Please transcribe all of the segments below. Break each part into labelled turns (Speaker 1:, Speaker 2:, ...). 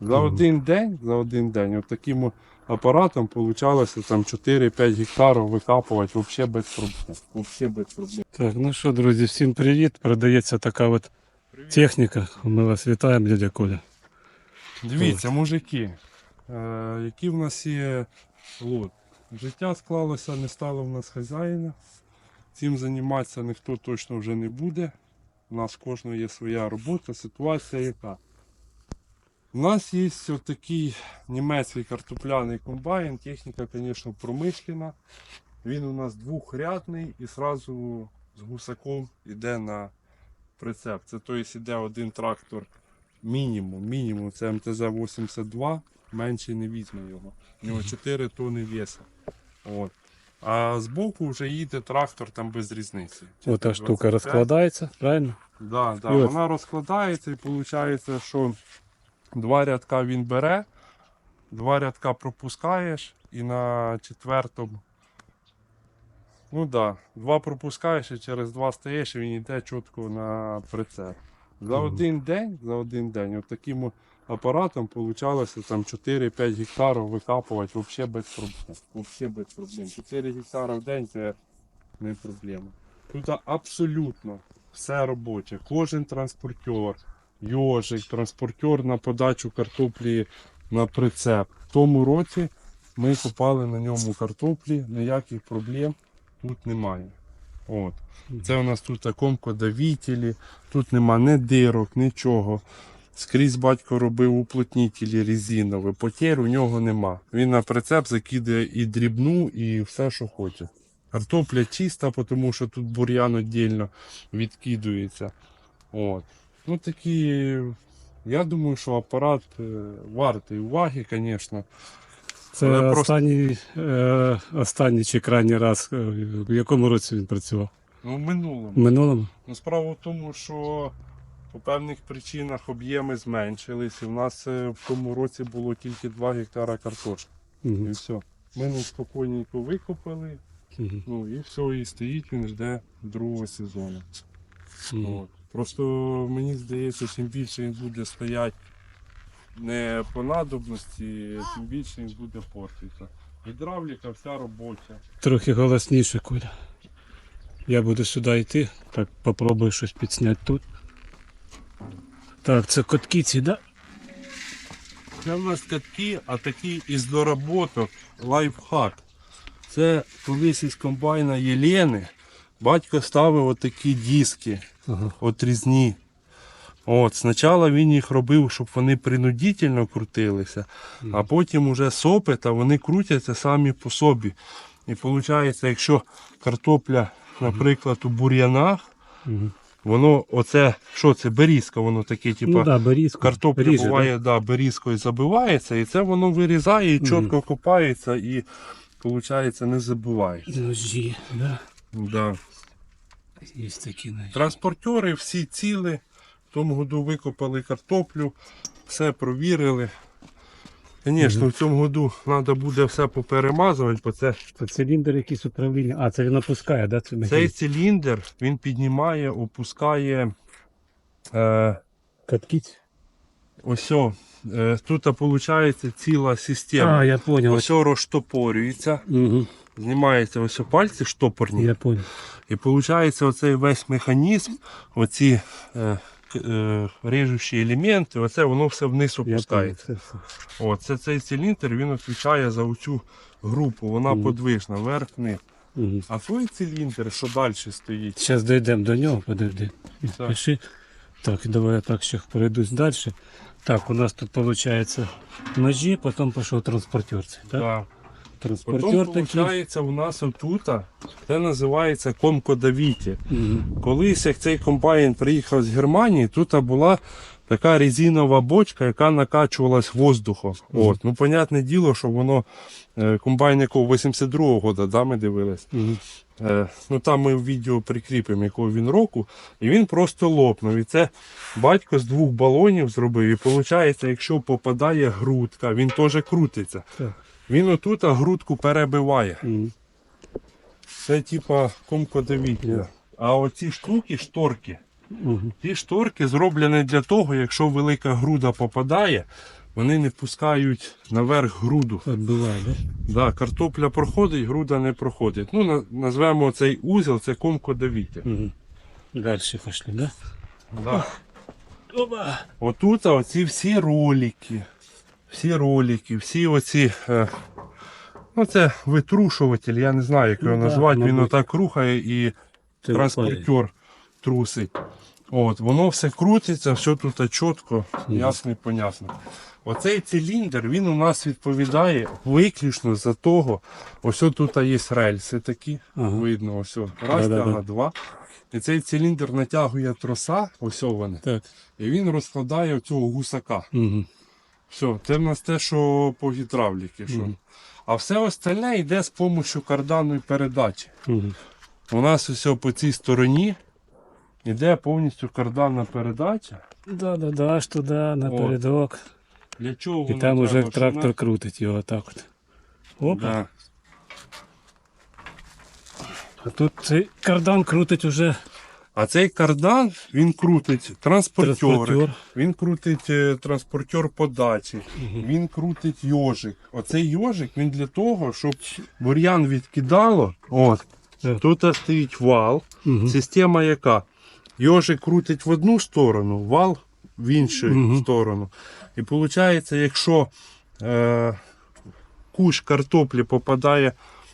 Speaker 1: За один день, за один день, от таким апаратом получалося там 4-5 гектарів викапувати взагалі без проблем. Вообще без проблем.
Speaker 2: Так, ну що, друзі, всім привіт. Передається така от техніка. Ми вас вітаємо, дядя Коля.
Speaker 1: Дивіться, мужики, е, які в нас є лот. Життя склалося, не стало в нас хазяїна. Цим займатися ніхто точно вже не буде. У нас кожного є своя робота, ситуація яка. У нас є ось такий німецький картопляний комбайн, техніка, звісно, промишлена. Він у нас двохрядний і одразу з гусаком йде на прицеп. Це тобто йде один трактор мінімум. Мінімум це МТЗ-82, менше не візьме його. У нього 4 тони веса. От. А збоку вже їде трактор там без різниці.
Speaker 2: Ота штука розкладається, правильно?
Speaker 1: Да, да,
Speaker 2: І
Speaker 1: вона розкладається і виходить, що два рядка він бере, два рядка пропускаєш і на четвертому. Ну так, да, два пропускаєш і через два стаєш, і він йде чітко на прицеп. За один день, за один день, от таким апаратом получалося там 4-5 гектарів викапувати взагалі без проблем. Вообще без проблем. 4 гектари в день це не проблема. Тут абсолютно все робоче. Кожен транспортер, йожик, транспортер на подачу картоплі на прицеп. В тому році ми купали на ньому картоплі, ніяких проблем тут немає. От. Це у нас тут комкодавітелі, тут нема ні дирок, нічого. Скрізь батько робив уплотнітелі резинові, потер у нього нема. Він на прицеп закидає і дрібну, і все, що хоче. Картопля чиста, тому що тут бур'ян віддільно відкидується. От. Ну такі, я думаю, що апарат е, вартий уваги, звісно.
Speaker 2: Це
Speaker 1: Але просто-
Speaker 2: останній, е, останній чи крайній раз, е, в якому році він працював?
Speaker 1: Ну, в минулому.
Speaker 2: В минулому?
Speaker 1: Ну, справа в тому, що по певних причинах об'єми зменшились, і в нас в тому році було тільки 2 гектара картошки. І все. Ми ну, спокійненько викопали,
Speaker 2: Мгм.
Speaker 1: ну і все, і стоїть, він жде другого сезону.
Speaker 2: Мгм.
Speaker 1: От. Просто мені здається, чим більше він буде стояти не по надобності, тим більше він буде портитися. Гідравліка вся робоча.
Speaker 2: Трохи голосніше, Коля. Я буду сюди йти. Так, попробую щось підсняти тут. Так, це котки ці, да?
Speaker 1: Це в нас катки, а такий із доработок лайфхак. Це колись із комбайна Єлени батько ставив отакі диски
Speaker 2: Ага.
Speaker 1: отрізні. От, спочатку він їх робив, щоб вони принудительно крутилися, а потім уже з опита вони крутяться самі по собі. І виходить, якщо картопля, наприклад, у бур'янах,
Speaker 2: Мгм.
Speaker 1: воно оце, що це, берізка, воно таке, типу,
Speaker 2: Ну да.
Speaker 1: Картопля
Speaker 2: Ріже,
Speaker 1: буває, да? берізкою забивається, і це воно вирізає і чітко копається, і виходить не забивається.
Speaker 2: Да? Ножі, да.
Speaker 1: Да.
Speaker 2: Є такі ножі.
Speaker 1: Транспортери всі ціли. В тому году викопали картоплю, все провірили. Звісно, в цьому году треба буде все поперемазувати, бо це,
Speaker 2: Це циліндр якийсь управління. А, це він опускає, да? Це
Speaker 1: цей циліндр він піднімає, опускає. Е,
Speaker 2: Катки?
Speaker 1: ось, о, е, тут виходить ціла система.
Speaker 2: А, я понял.
Speaker 1: Ось о розштопорюється.
Speaker 2: Угу.
Speaker 1: Знімаються ось пальці штопорні.
Speaker 2: Я понял.
Speaker 1: І виходить оцей весь механізм, оці е, е, режущі елементи, оце воно все вниз опускається. О, це цей циліндр він відповідає за оцю групу, вона
Speaker 2: Мгм.
Speaker 1: подвижна, вверх-вниз.
Speaker 2: Угу.
Speaker 1: А той циліндр, що далі стоїть,
Speaker 2: Зараз дійдемо до нього, подожди.
Speaker 1: Так.
Speaker 2: Пиши. Так, давай я так ще перейдусь далі. Так, у нас тут виходить ножі, потім пішов транспортер. Так?
Speaker 1: да.
Speaker 2: Транспортер
Speaker 1: потім виходить у нас отут, це називається комкодавіті.
Speaker 2: Угу.
Speaker 1: Колись, як цей комбайн приїхав з Германії, тут була така резинова бочка, яка накачувалась воздухом. От, ну, понятне діло, що воно е, комбайн якого 82-го года, да, ми дивились.
Speaker 2: Угу.
Speaker 1: Е, ну там ми в відео прикріпимо, якого він року, і він просто лопнув. І це батько з двох балонів зробив. І виходить, якщо попадає грудка, він теж крутиться.
Speaker 2: Так.
Speaker 1: Він отут а грудку перебиває.
Speaker 2: Угу.
Speaker 1: Це типа комкодавітля.
Speaker 2: Yes.
Speaker 1: А оці штуки, шторки,
Speaker 2: Угу.
Speaker 1: ті шторки зроблені для того, якщо велика груда попадає, вони не пускають наверх груду.
Speaker 2: Отбиває, да?
Speaker 1: Да, картопля проходить, груда не проходить. Ну, назвемо цей узел, це комко-давітель.
Speaker 2: Угу. Дальше пошли, да?
Speaker 1: Да.
Speaker 2: Опа!
Speaker 1: Отут оці всі ролики, всі ролики, всі оці. Е, ну це витрушуватель, я не знаю, як його
Speaker 2: Ну, да,
Speaker 1: назвати. Він отак рухає і
Speaker 2: Це
Speaker 1: транспортер трусить. От, воно все крутиться, все тут чітко, ясно і понятно. Оцей циліндр він у нас відповідає виключно за того. Ось тут є рельси такі,
Speaker 2: Ага.
Speaker 1: видно, ось. Раз,
Speaker 2: Да-да-да.
Speaker 1: два. І цей циліндр натягує троса, ось вони,
Speaker 2: Так.
Speaker 1: і він розкладає цього гусака.
Speaker 2: Угу.
Speaker 1: Все, це в нас те, що по гідравліки. Що.
Speaker 2: Мгм.
Speaker 1: А все остальне йде з допомогою карданної передачі.
Speaker 2: Угу.
Speaker 1: У нас ось по цій стороні йде повністю карданна передача.
Speaker 2: Да, да, да, аж туди, напередок.
Speaker 1: Для чого
Speaker 2: І
Speaker 1: воно
Speaker 2: там уже
Speaker 1: треба?
Speaker 2: трактор
Speaker 1: Щоб
Speaker 2: крутить його так от.
Speaker 1: на-
Speaker 2: Опа.
Speaker 1: Да.
Speaker 2: А тут цей кардан крутить уже
Speaker 1: А цей кардан він крутить транспортери,
Speaker 2: транспортер.
Speaker 1: він крутить е, транспортер подачі, він крутить йожик. Оцей йожик він для того, щоб бур'ян відкидало. От. Тут стоїть вал.
Speaker 2: Угу.
Speaker 1: Система яка? Йожик крутить в одну сторону, вал в іншу сторону. І виходить, якщо е, кущ картоплі попадає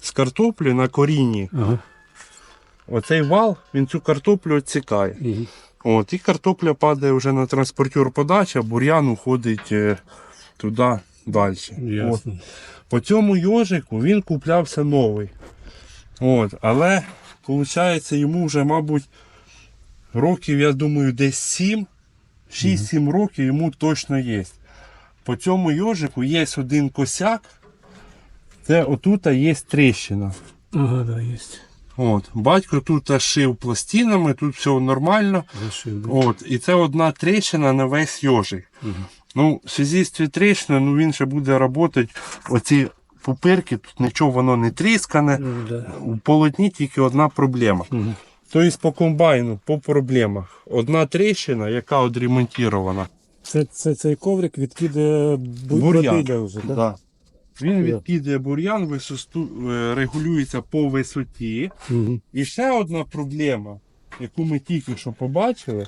Speaker 1: з картоплі на корінні,
Speaker 2: Ага.
Speaker 1: Оцей вал він цю картоплю відсікає.
Speaker 2: Угу.
Speaker 1: От, і картопля падає вже на транспортер подачі, а бур'ян уходить е, туди далі. От. По цьому йожику він куплявся новий. От, але, виходить, йому вже, мабуть, років, я думаю, десь 7, 6-7 років йому точно є. По цьому йожику є один косяк. Це отут є тріщина.
Speaker 2: Ага, да, є.
Speaker 1: От, батько тут шив пластинами, тут все нормально.
Speaker 2: Зашив.
Speaker 1: От, і це одна тріщина на весь йожик. Ну, в зв'язку з цією тріщиною, ну він ще буде працювати. Оці пупирки, тут нічого воно не тріскане.
Speaker 2: Ну, да.
Speaker 1: У полотні тільки одна проблема.
Speaker 2: Мгм.
Speaker 1: Тобто по комбайну, по проблемах. Одна тріщина, яка відремонтована.
Speaker 2: Це, це цей коврик
Speaker 1: Бур'ян.
Speaker 2: вже, так?
Speaker 1: Да. Він відкидає бур'ян, висосту, е, регулюється по висоті.
Speaker 2: Угу.
Speaker 1: І ще одна проблема, яку ми тільки що побачили,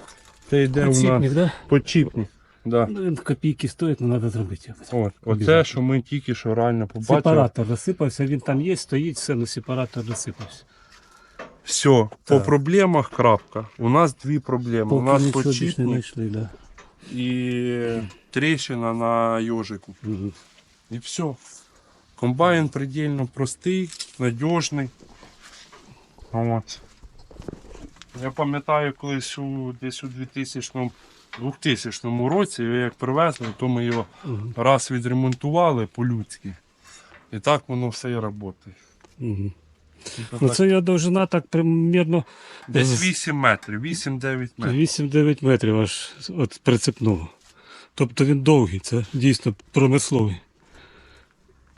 Speaker 1: це йде у нас
Speaker 2: да?
Speaker 1: подчіпник. Да.
Speaker 2: Ну, Він копійки стоїть, але треба зробити.
Speaker 1: От, оце, що ми тільки що реально побачили.
Speaker 2: Сепаратор розсипався, він там є, стоїть, все, але сепаратор розсипався.
Speaker 1: Все, по проблемах крапка. У нас дві проблеми. У нас
Speaker 2: нічого більш не
Speaker 1: подчіпник
Speaker 2: знайшли, да.
Speaker 1: і тріщина на йожику.
Speaker 2: Угу.
Speaker 1: І все. Комбайн предельно простий, надіжний. От. Я пам'ятаю, колись у, десь у 2000 2000 році, його як привезли, то ми його
Speaker 2: Угу.
Speaker 1: раз відремонтували по-людськи. І так воно все і працює.
Speaker 2: Угу. Ну це його довжина так примірно
Speaker 1: Десь 8 метрів, 8-9 метрів.
Speaker 2: 8-9 метрів аж від прицепного. Тобто він довгий, це дійсно промисловий.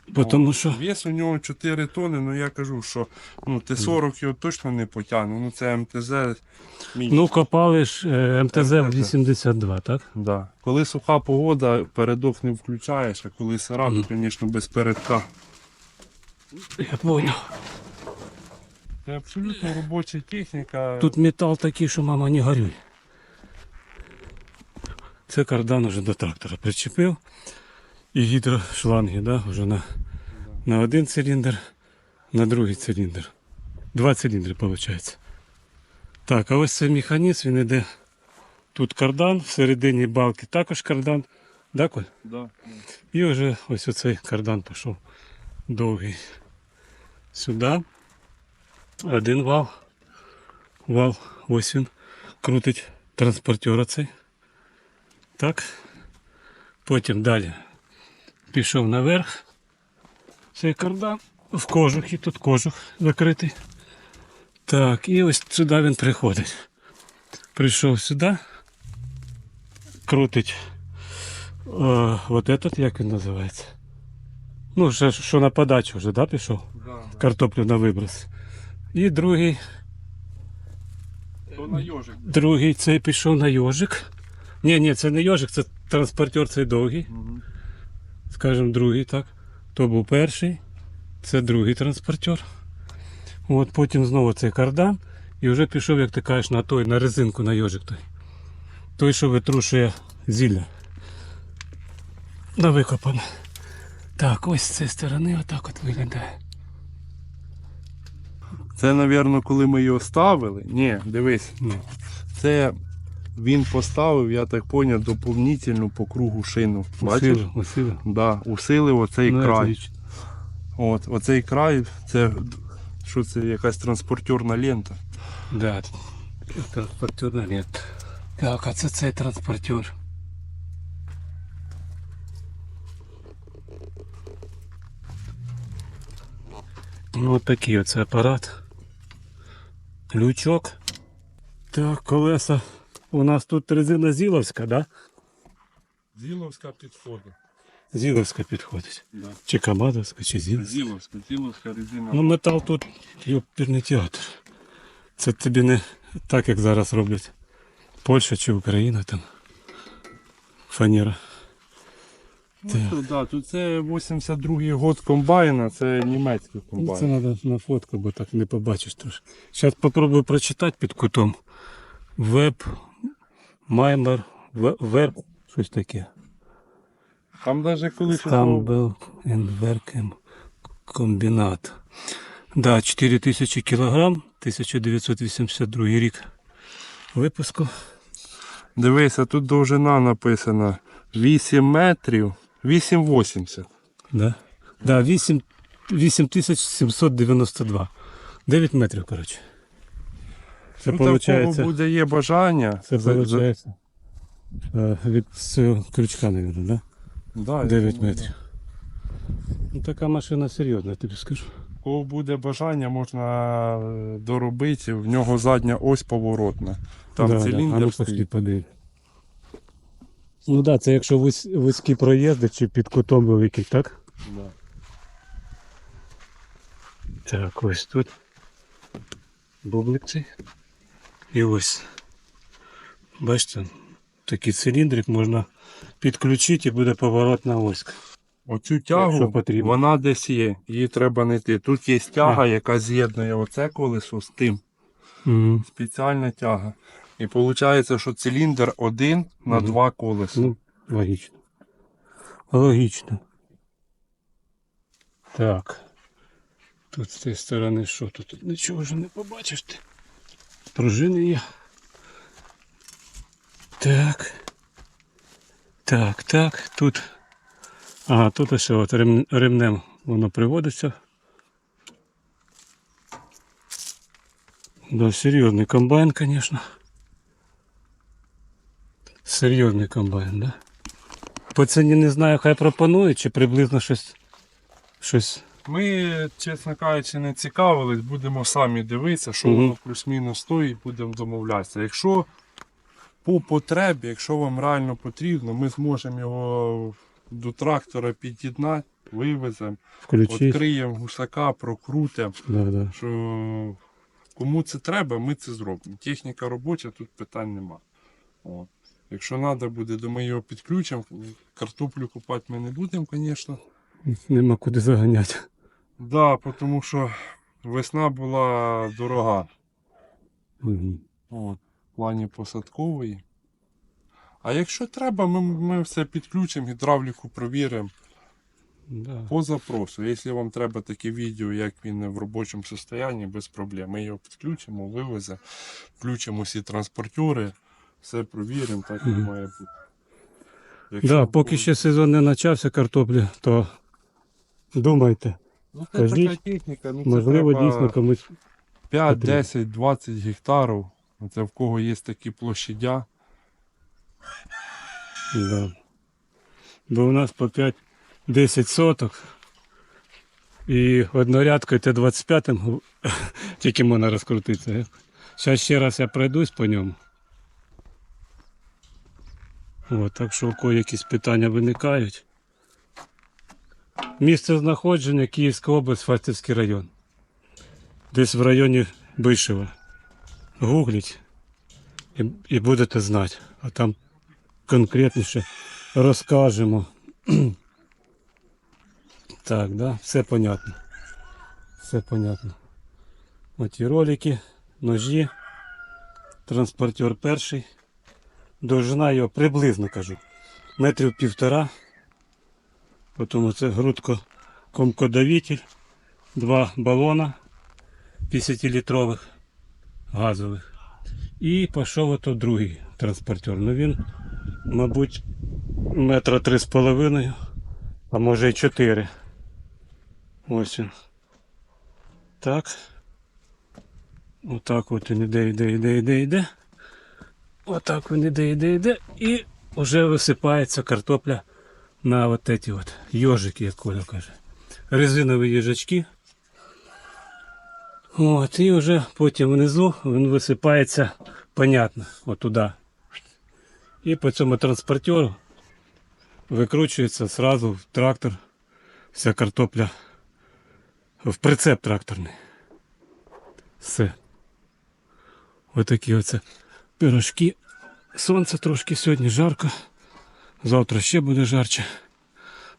Speaker 2: Бо Тому що
Speaker 1: Вес у нього 4 тони, ну я кажу, що ну, Т-40 його точно не потягне. Ну це МТЗ мінімум.
Speaker 2: ну, копали ж е, МТЗ в 82, так?
Speaker 1: Да. Коли суха погода, передок не включаєш, а коли сира, то, звісно, без передка.
Speaker 2: Я понял.
Speaker 1: Це абсолютно робоча техніка.
Speaker 2: Тут метал такий, що мама не горюй. Це кардан уже до трактора причепив. І гідрошланги, да, вже на, на один циліндр, на другий циліндр. Два циліндри виходить. Так, а ось цей механізм, він іде. Тут кардан, всередині балки також кардан. Да, Коль?
Speaker 1: Да.
Speaker 2: І вже ось оцей кардан пішов довгий. Сюди. Один вал. Вал, ось він. Крутить транспортер цей. Так. Потім далі пішов наверх. Цей кардан. В кожух, і тут кожух закритий. Так, і ось сюди він приходить. Прийшов сюди. Крутить Е, вот этот, як він називається? Ну, ще, що на подачу вже, да, пішов?
Speaker 1: Да.
Speaker 2: Картоплю на виброс. І другий,
Speaker 1: То на йожик.
Speaker 2: другий цей пішов на йожик. Ні, ні, це не йожик, це транспортер цей довгий.
Speaker 1: Угу.
Speaker 2: Скажімо, другий, так? То був перший, це другий транспортер. От потім знову цей кардан. І вже пішов, як ти кажеш, на той, на резинку, на йожик той. Той, що витрушує зілля. Да викопане. Так, ось з цієї сторони отак от виглядає.
Speaker 1: Це, напевно, коли ми його ставили. Ні, дивись,
Speaker 2: Ну,
Speaker 1: це він поставив, я так поняв, доповнительну по кругу шину. Бачиш?
Speaker 2: усилив, усилив.
Speaker 1: Да, усилив оцей
Speaker 2: Ну,
Speaker 1: край.
Speaker 2: отлично.
Speaker 1: От, оцей край, це що це якась транспортерна лента.
Speaker 2: Да, транспортер нет. Так, а це цей транспортер. Ну, от такий оце апарат. Лючок. Так, колеса. У нас тут резина Зіловська, да?
Speaker 1: Зіловська підходить.
Speaker 2: Зіловська підходить.
Speaker 1: Да.
Speaker 2: Чи Камадовська, чи Зіловська.
Speaker 1: Зіловська, зіловська резина.
Speaker 2: Ну, метал тут йопірний театр. Це тобі не так, як зараз роблять. Польща чи Україна там. Фанера.
Speaker 1: Ну, то, да, тут це 82-й год комбайна, це німецький
Speaker 2: Ну,
Speaker 1: комбайн.
Speaker 2: Це треба на фотку, бо так не побачиш трошки. Зараз спробую прочитати під кутом. Веб, Маймер, ве- Верб, щось таке.
Speaker 1: Там навіть коли що
Speaker 2: Campbell and комбінат. Да, 4000 кілограм, 1982 рік випуску.
Speaker 1: Дивися, тут довжина написана 8 метрів, 8,80.
Speaker 2: Да. Да, 8, 8792. 9 метрів, коротше. Це
Speaker 1: Ну, в кого буде є бажання.
Speaker 2: це виходить е, від цього крючка, мабуть, да?
Speaker 1: Да,
Speaker 2: 9
Speaker 1: думаю,
Speaker 2: метрів. Ну, така машина серйозна, я тобі скажу.
Speaker 1: У Кого буде бажання, можна е, доробити. В нього задня ось поворотна. Там
Speaker 2: Да, да. А ну, пошли. Ну так, да, це якщо вузькі проїзди чи під кутом великий, так?
Speaker 1: Да.
Speaker 2: Так, ось тут. Бублик цей. І ось. Бачите, такий циліндрик можна підключити і буде поворотна оська.
Speaker 1: Оцю тягу вона десь є, її треба знайти. Тут є тяга, яка з'єднує оце колесо з тим.
Speaker 2: Угу.
Speaker 1: Спеціальна тяга. І виходить, що циліндр один на
Speaker 2: Мгм.
Speaker 1: два колеса.
Speaker 2: Ну, логічно. Логічно. Так. Тут з цієї сторони що? Тут, тут нічого вже не побачиш ти. Пружини є. Так. Так, так. Тут. Ага, тут ось от рем, ремнем воно приводиться. Да, серйозний комбайн, звісно. Серйозний комбайн, да? По ціні не знаю, хай пропонують, чи приблизно щось. щось.
Speaker 1: Ми, чесно кажучи, не цікавились, будемо самі дивитися, що воно плюс-мінус стоїть, будемо домовлятися. Якщо по потребі, якщо вам реально потрібно, ми зможемо його до трактора під'єднати, вивеземо, відкриємо гусака, прокрутимо.
Speaker 2: Да, да.
Speaker 1: Що кому це треба, ми це зробимо. Техніка робоча, тут питань нема. От. Якщо треба буде, то ми його підключимо. Картоплю купати ми не будемо, звісно.
Speaker 2: Нема куди заганяти.
Speaker 1: Да, тому що весна була дорога
Speaker 2: Мгм.
Speaker 1: от, в плані посадкової. А якщо треба, ми, ми все підключимо, гідравліку провіримо
Speaker 2: Да.
Speaker 1: по запросу. Якщо вам треба таке відео, як він в робочому стані, без проблем. Ми його підключимо, вивеземо, включимо всі транспортери, все провіримо, так і має бути.
Speaker 2: Да, поки ще сезон не почався картоплі, то думайте,
Speaker 1: ну, це
Speaker 2: кажіть,
Speaker 1: така техніка, ну, це
Speaker 2: можливо,
Speaker 1: треба...
Speaker 2: дійсно комусь.
Speaker 1: 5,
Speaker 2: Потрібно.
Speaker 1: 10, 20 гектарів. Це в кого є такі площадя.
Speaker 2: Да. Бо у нас по 5-10 соток. І однорядкою Т-25 тільки можна розкрутитися. Зараз ще раз я пройдусь по ньому. От, так що у кого якісь питання виникають. Місце знаходження Київська область, Фастівський район. Десь в районі Бишева. Гугліть і, і будете знати. А там конкретніше розкажемо. Так, да, все понятно. Все понятно. Оті ролики, ножі, транспортер перший. Довжина його приблизно кажу. Метрів півтора. Потім це грудко комкодавитель, два балона 50-літрових газових. І пішов ото другий транспортер. Ну він, мабуть, метра три з половиною, а може й чотири. Ось він. Так. Отак от він іде, іде, іде, іде, іде. Отак він іде, іде, іде. І вже висипається картопля на от эти от йожики, як Коля каже. Резинові їжачки. От, і вже потім внизу він висипається, понятно, отуди. І по цьому транспортеру викручується сразу в трактор вся картопля в прицеп тракторний. Все. Отакі оце пирожки. Сонце трошки сьогодні жарко. Завтра ще буде жарче.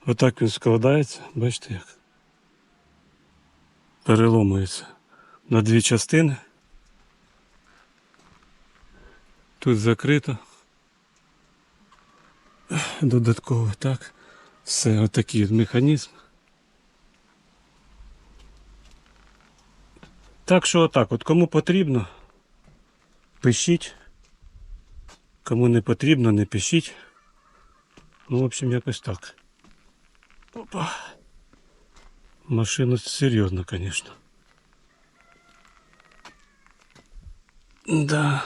Speaker 2: Отак він складається, бачите як. Переломується на дві частини. Тут закрито. Додатково так. Все, отакий от механізм. Так що отак, от кому потрібно, пишіть. Кому не потрібно, не пишіть. Ну, в общем, якось так. Опа. Машина серйозна, звісно. Да.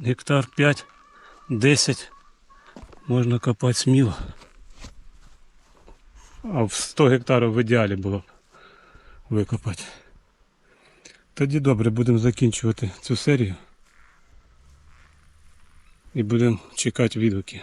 Speaker 2: Гектар 5, 10 можна копати сміло. А в 100 гектарів в ідеалі було б викопати. Тоді добре, будемо закінчувати цю серію. І будемо чекати відгуки.